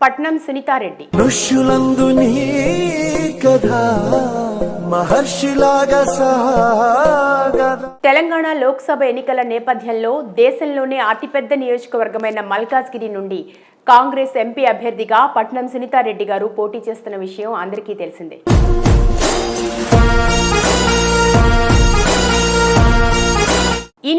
పట్నం సునీతారెడ్డి ఋషులందు నీ కథ మహర్షిలాగా సాగదా. తెలంగాణ లోక్సభ ఎన్నికల నేపథ్యంలో దేశంలోనే అతిపెద్ద నియోజకవర్గమైన మల్కాజ్గిరి నుండి కాంగ్రెస్ ఎంపీ అభ్యర్థిగా పట్నం సునీతారెడ్డి గారు పోటీ చేస్తున్న విషయం అందరికీ తెలిసిందే.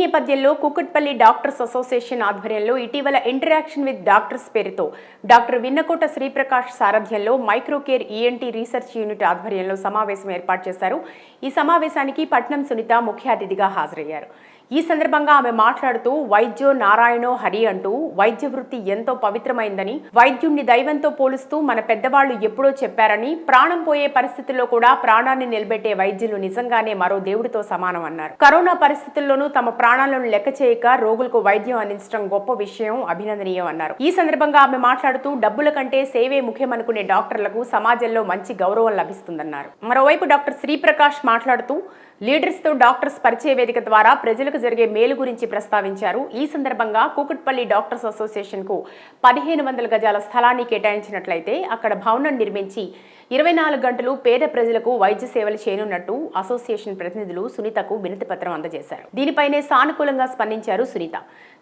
నేపథ్యంలో కుకట్పల్లి డాక్టర్స్ అసోసియేషన్ ఆధ్వర్యంలో ఇటీవల ఇంటరాక్షన్ విత్ డాక్టర్స్ పేరుతో డాక్టర్ విన్నకోట శ్రీప్రకాష్ సారథ్యంలో మైక్రోకేర్ ఈఎన్టీ రీసెర్చ్ యూనిట్ ఆధ్వర్యంలో సమావేశం ఏర్పాటు చేశారు. ఈ సమావేశానికి పట్నం సునీత ముఖ్య అతిథిగా హాజరయ్యారు. ఈ సందర్భంగా ఆమె మాట్లాడుతూ వైద్యో నారాయణో హరి అంటూ వైద్య వృత్తి ఎంతో పవిత్రమైందని వైద్యుణ్ణి దైవంతో పోలుస్తూ మన పెద్దవాళ్ళు ఎప్పుడో చెప్పారని ప్రాణం పోయే పరిస్థితుల్లో కూడా ప్రాణాన్ని నిలబెట్టే వైద్యులు నిజంగానే మరో దేవుడితో సమానం అన్నారు. కరోనా పరిస్థితుల్లోనూ తమ ప్రాణాలను లెక్క చేయక రోగులకు వైద్యం అందించడం గొప్ప విషయం అభినందనీయం అన్నారు. ఈ సందర్భంగా ఆమె మాట్లాడుతూ డబ్బుల కంటే సేవే ముఖ్యమనుకునే డాక్టర్లకు సమాజంలో మంచి గౌరవం లభిస్తుందన్నారు. మరోవైపు డాక్టర్ శ్రీప్రకాష్ మాట్లాడుతూ లీడర్స్తో డాక్టర్స్ పరిచయ వేదిక ద్వారా ప్రజలకు జరిగే మేలు గురించి ప్రస్తావించారు. ఈ సందర్భంగా కూకట్పల్లి డాక్టర్స్ అసోసియేషన్కు పదిహేను వందల గజాల స్థలాన్ని కేటాయించినట్లయితే అక్కడ భవనం నిర్మించి ఇరవై నాలుగు గంటలు పేద ప్రజలకు వైద్య సేవలు చేయనున్నట్టు అసోసియేషన్ ప్రతినిధులు సునీతకు వినతి పత్రం అందజేశారు. దీనిపైనే సానుకూలంగా స్పందించారు సునీత.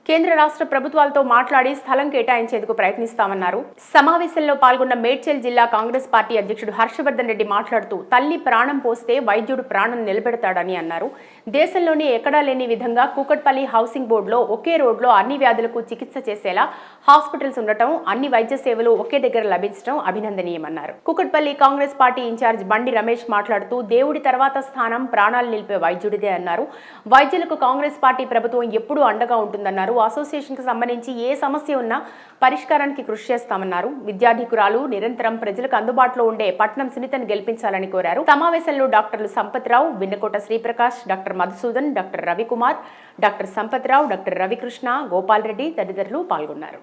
కేంద్ర రాష్ట్ర ప్రభుత్వాలతో మాట్లాడి స్థలం కేటాయించేందుకు ప్రయత్నిస్తామన్నారు. సమావేశంలో పాల్గొన్న మేడ్చల్ జిల్లా కాంగ్రెస్ పార్టీ అధ్యక్షుడు హర్షవర్ధన్ రెడ్డి మాట్లాడుతూ తల్లి ప్రాణం పోస్తే వైద్యుడు ప్రాణం నిలబెడతాడని అన్నారు. దేశంలోనే ఎక్కడా లేని విధంగా కూకట్పల్లి హౌసింగ్ బోర్డులో ఒకే రోడ్లో అన్ని వ్యాధులకు చికిత్స చేసేలా హాస్పిటల్స్ ఉండటం అన్ని వైద్య సేవలు ఒకే దగ్గర లభించడం అభినందనీయమన్నారు. Kukatpally Congress party in-charge Bandi Ramesh మాట్లాడుతూ దేవుడి తర్వాత స్థానం ప్రాణాలు నిలిపే వైద్యుడిదే అన్నారు. వైద్యులకు కాంగ్రెస్ పార్టీ ప్రభుత్వం ఎప్పుడూ అండగా ఉంటుందన్నారు. అసోసియేషన్కి సంబంధించి ఏ సమస్య ఉన్నా పరిష్కారానికి కృషి చేస్తామన్నారు. విద్యాధికురాలు నిరంతరం ప్రజలకు అందుబాటులో ఉండే పట్నం సునీతను గెలిపించాలని కోరారు. సమావేశంలో డాక్టర్లు Sampathrao Vinnakota Sriprakash doctor Madhusudan doctor Ravikumar doctor Sampathrao doctor Ravikrishna Gopal Reddy తదితరులు పాల్గొన్నారు.